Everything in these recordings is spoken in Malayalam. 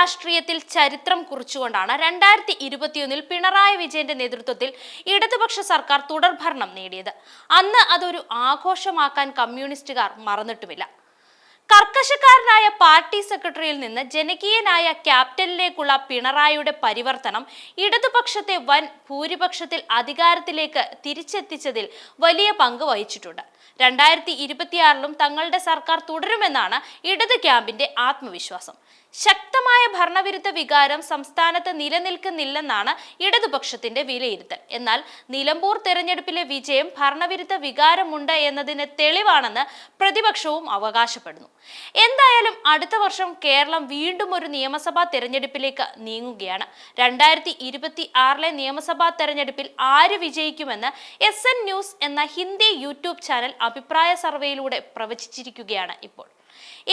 രാഷ്ട്രീയത്തിൽ ചരിത്രം കുറിച്ചുകൊണ്ടാണ് രണ്ടായിരത്തി ഇരുപത്തിയൊന്നിൽ പിണറായി വിജയന്റെ നേതൃത്വത്തിൽ ഇടതുപക്ഷ സർക്കാർ തുടർഭരണം നേടിയത്. അന്ന് അതൊരു ആഘോഷമാക്കാൻ കമ്മ്യൂണിസ്റ്റുകാർ മറന്നിട്ടുമില്ല. കർക്കശക്കാരനായ പാർട്ടി സെക്രട്ടറിയിൽ നിന്ന് ജനകീയനായ ക്യാപ്റ്റനിലേക്കുള്ള പിണറായിയുടെ പരിവർത്തനം ഇടതുപക്ഷത്തെ വൻ ഭൂരിപക്ഷത്തിൽ അധികാരത്തിലേക്ക് തിരിച്ചെത്തിച്ചതിൽ വലിയ പങ്ക് വഹിച്ചിട്ടുണ്ട്. രണ്ടായിരത്തി ഇരുപത്തിയാറിലും തങ്ങളുടെ സർക്കാർ തുടരുമെന്നാണ് ഇടത് ക്യാമ്പിന്റെ ആത്മവിശ്വാസം. ശക്തമായ ഭരണവിരുദ്ധ വികാരം സംസ്ഥാനത്ത് നിലനിൽക്കുന്നില്ലെന്നാണ് ഇടതുപക്ഷത്തിന്റെ വിലയിരുത്തൽ. എന്നാൽ നിലമ്പൂർ തെരഞ്ഞെടുപ്പിലെ വിജയം ഭരണവിരുദ്ധ വികാരമുണ്ട് എന്നതിന് തെളിവാണെന്ന് പ്രതിപക്ഷവും അവകാശപ്പെടുന്നു. എന്തായാലും അടുത്ത വർഷം കേരളം വീണ്ടും ഒരു നിയമസഭാ തെരഞ്ഞെടുപ്പിലേക്ക് നീങ്ങുകയാണ്. രണ്ടായിരത്തി ഇരുപത്തി ആറിലെ നിയമസഭാ തെരഞ്ഞെടുപ്പിൽ ആര് വിജയിക്കുമെന്ന് എസ് എൻ ന്യൂസ് എന്ന ഹിന്ദി യൂട്യൂബ് ചാനൽ അഭിപ്രായ സർവേയിലൂടെ പ്രവചിച്ചിരിക്കുകയാണ് ഇപ്പോൾ.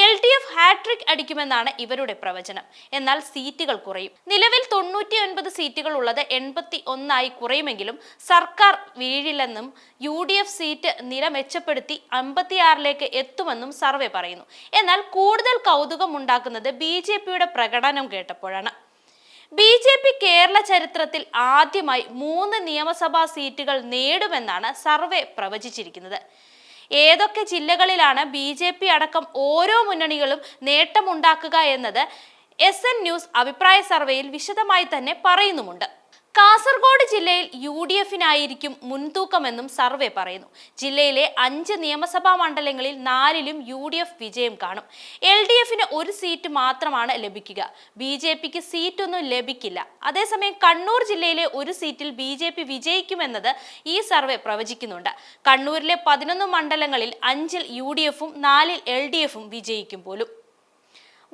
L D F hat trick അടിക്കുമെന്നാണ് ഇവരുടെ പ്രവചനം. എന്നാൽ സീറ്റുകൾ കുറയും. നിലവിൽ തൊണ്ണൂറ്റി ഒൻപത് സീറ്റുകൾ ഉള്ളത് എൺപത്തി ഒന്നായി കുറയുമെങ്കിലും സർക്കാർ വീഴില്ലെന്നും യു ഡി എഫ് സീറ്റ് നില മെച്ചപ്പെടുത്തി അമ്പത്തിയാറിലേക്ക് എത്തുമെന്നും സർവേ പറയുന്നു. എന്നാൽ കൂടുതൽ കൗതുകം ഉണ്ടാക്കുന്നത് ബി ജെ പിയുടെ പ്രകടനം കേട്ടപ്പോഴാണ്. ബി ജെ പി കേരള ചരിത്രത്തിൽ ആദ്യമായി മൂന്ന് നിയമസഭാ സീറ്റുകൾ നേടുമെന്നാണ് സർവേ പ്രവചിച്ചിരിക്കുന്നത്. ഏതൊക്കെ ജില്ലകളിലാണ് ബി ജെ പി അടക്കം ഓരോ മുന്നണികളും നേട്ടമുണ്ടാക്കുക എന്നത് എസ് എൻ ന്യൂസ് അഭിപ്രായ സർവേയിൽ വിശദമായി തന്നെ പറയുന്നുമുണ്ട്. കാസർഗോഡ് ജില്ലയിൽ യു ഡി എഫിനായിരിക്കും മുൻതൂക്കമെന്നും സർവേ പറയുന്നു. ജില്ലയിലെ അഞ്ച് നിയമസഭാ മണ്ഡലങ്ങളിൽ നാലിലും യു ഡി എഫ് വിജയം കാണും. എൽ ഡി എഫിന് ഒരു സീറ്റ് മാത്രമാണ് ലഭിക്കുക. ബി ജെ പിക്ക് സീറ്റൊന്നും ലഭിക്കില്ല. അതേസമയം കണ്ണൂർ ജില്ലയിലെ ഒരു സീറ്റിൽ ബി ജെ പി വിജയിക്കുമെന്നത് ഈ സർവേ പ്രവചിക്കുന്നുണ്ട്. കണ്ണൂരിലെ പതിനൊന്ന് മണ്ഡലങ്ങളിൽ അഞ്ചിൽ യു ഡി എഫും നാലിൽ എൽ ഡി എഫും വിജയിക്കും പോലും.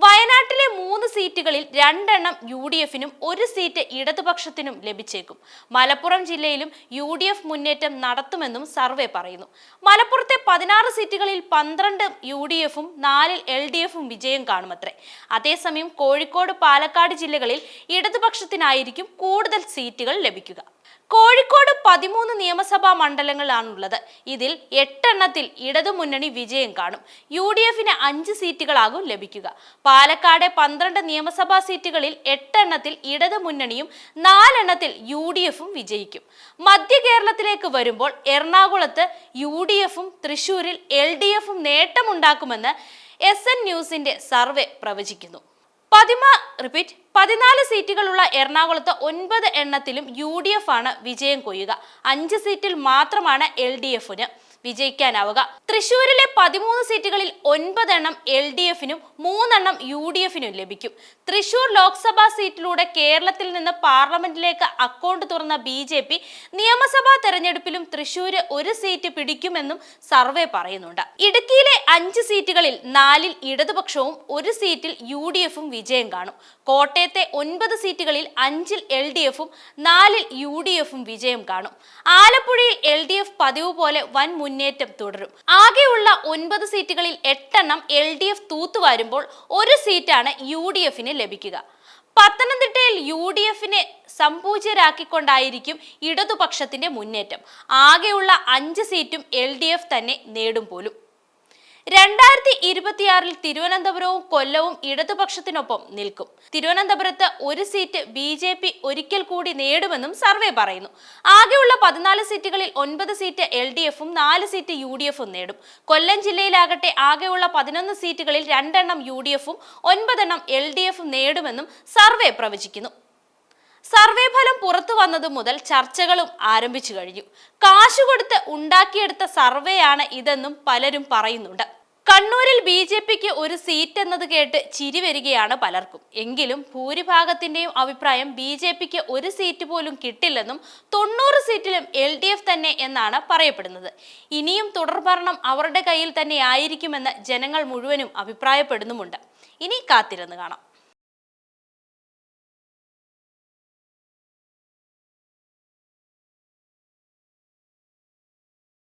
വയനാട്ടിലെ മൂന്ന് സീറ്റുകളിൽ രണ്ടെണ്ണം യു ഡി എഫിനും ഒരു സീറ്റ് ഇടതുപക്ഷത്തിനും ലഭിച്ചേക്കും. മലപ്പുറം ജില്ലയിലും യു ഡി എഫ് മുന്നേറ്റം നടത്തുമെന്നും സർവേ പറയുന്നു. മലപ്പുറത്തെ പതിനാറ് സീറ്റുകളിൽ പന്ത്രണ്ട് യു ഡി എഫും നാലിൽ എൽ ഡി എഫും വിജയം കാണുമത്രേ. അതേസമയം കോഴിക്കോട് പാലക്കാട് ജില്ലകളിൽ ഇടതുപക്ഷത്തിനായിരിക്കും കൂടുതൽ സീറ്റുകൾ ലഭിക്കുക. കോഴിക്കോട് പതിമൂന്ന് നിയമസഭാ മണ്ഡലങ്ങളാണുള്ളത് ഇതിൽ എട്ടെണ്ണത്തിൽ ഇടതുമുന്നണി വിജയം കാണും. യു ഡി എഫിന് അഞ്ച് സീറ്റുകളാകും ലഭിക്കുക. പാലക്കാട് പന്ത്രണ്ട് നിയമസഭാ സീറ്റുകളിൽ എട്ടെണ്ണത്തിൽ ഇടതു മുന്നണിയും നാലെണ്ണത്തിൽ യു ഡി എഫും വിജയിക്കും. മധ്യ കേരളത്തിലേക്ക് വരുമ്പോൾ എറണാകുളത്ത് യു ഡി എഫും തൃശൂരിൽ എൽ ഡി എഫും നേട്ടമുണ്ടാക്കുമെന്ന് എസ് എൻ ന്യൂസിന്റെ സർവേ പ്രവചിക്കുന്നു. പതിമ റിപ്പീറ്റ് പതിനാല് സീറ്റുകളുള്ള എറണാകുളത്ത് ഒൻപത് എണ്ണത്തിലും യു ഡി എഫ് ആണ് വിജയം കൊയ്യുക. അഞ്ച് സീറ്റിൽ മാത്രമാണ് എൽ ഡി എഫിന് വിജയിക്കാനാവുക. തൃശൂരിലെ പതിമൂന്ന് സീറ്റുകളിൽ ഒൻപതെണ്ണം എൽ ഡി എഫിനും മൂന്നെണ്ണം യു ഡി എഫിനും ലഭിക്കും. തൃശൂർ ലോക്സഭാ സീറ്റിലൂടെ കേരളത്തിൽ നിന്ന് പാർലമെന്റിലേക്ക് അക്കൗണ്ട് തുറന്ന ബി ജെ പി നിയമസഭാ തെരഞ്ഞെടുപ്പിലും തൃശൂര് ഒരു സീറ്റ് പിടിക്കുമെന്നും സർവേ പറയുന്നുണ്ട്. ഇടുക്കിയിലെ അഞ്ച് സീറ്റുകളിൽ നാലിൽ ഇടതുപക്ഷവും ഒരു സീറ്റിൽ യു ഡി എഫും വിജയം കാണും. കോട്ടയത്തെ ഒൻപത് സീറ്റുകളിൽ അഞ്ചിൽ എൽ ഡി എഫും നാലിൽ യു ഡി എഫും വിജയം കാണും. ആലപ്പുഴയിൽ എൽ ഡി എഫ് പതിവ് പോലെ വൻ മുന്നേറ്റം തുടരും. ആകെയുള്ള ഒൻപത് സീറ്റുകളിൽ എട്ടെണ്ണം എൽ ഡി എഫ് തൂത്തുവാരുമ്പോൾ ഒരു സീറ്റാണ് യു ഡി എഫിന് ലഭിക്കുക. പത്തനംതിട്ടയിൽ യു ഡി എഫിനെ സംപൂജ്യരാക്കിക്കൊണ്ടായിരിക്കും ഇടതുപക്ഷത്തിന്റെ മുന്നേറ്റം. ആകെയുള്ള അഞ്ച് സീറ്റും എൽ ഡി എഫ് തന്നെ നേടും പോലും. രണ്ടായിരത്തി ഇരുപത്തിയാറിൽ തിരുവനന്തപുരവും കൊല്ലവും ഇടതുപക്ഷത്തിനൊപ്പം നിൽക്കും. തിരുവനന്തപുരത്ത് ഒരു സീറ്റ് ബി ജെ പി ഒരിക്കൽ കൂടി നേടുമെന്നും സർവേ പറയുന്നു. ആകെയുള്ള പതിനാല് സീറ്റുകളിൽ ഒൻപത് സീറ്റ് എൽ ഡി എഫും നാല് സീറ്റ് യു ഡി എഫും നേടും. കൊല്ലം ജില്ലയിലാകട്ടെ ആകെയുള്ള പതിനൊന്ന് സീറ്റുകളിൽ രണ്ടെണ്ണം യു ഡി എഫും ഒൻപതെണ്ണം എൽ ഡി എഫും നേടുമെന്നും സർവേ പ്രവചിക്കുന്നു. സർവേ ഫലം പുറത്തു വന്നതു മുതൽ ചർച്ചകളും ആരംഭിച്ചു കഴിഞ്ഞു. കാശു കൊടുത്ത് ഉണ്ടാക്കിയെടുത്ത സർവേയാണ് ഇതെന്നും പലരും പറയുന്നുണ്ട്. കണ്ണൂരിൽ ബി ജെ പിക്ക് ഒരു സീറ്റ് എന്നത് കേട്ട് ചിരി വരികയാണ് പലർക്കും. എങ്കിലും ഭൂരിഭാഗത്തിന്റെയും അഭിപ്രായം ബി ജെ പിക്ക് ഒരു സീറ്റ് പോലും കിട്ടില്ലെന്നും തൊണ്ണൂറ് സീറ്റിലും എൽ ഡി എഫ് തന്നെ എന്നാണ് പറയപ്പെടുന്നത്. ഇനിയും തുടർഭരണം അവരുടെ കയ്യിൽ തന്നെ ആയിരിക്കുമെന്ന് ജനങ്ങൾ മുഴുവനും അഭിപ്രായപ്പെടുന്നുമുണ്ട്. ഇനി കാത്തിരുന്ന് കാണാം.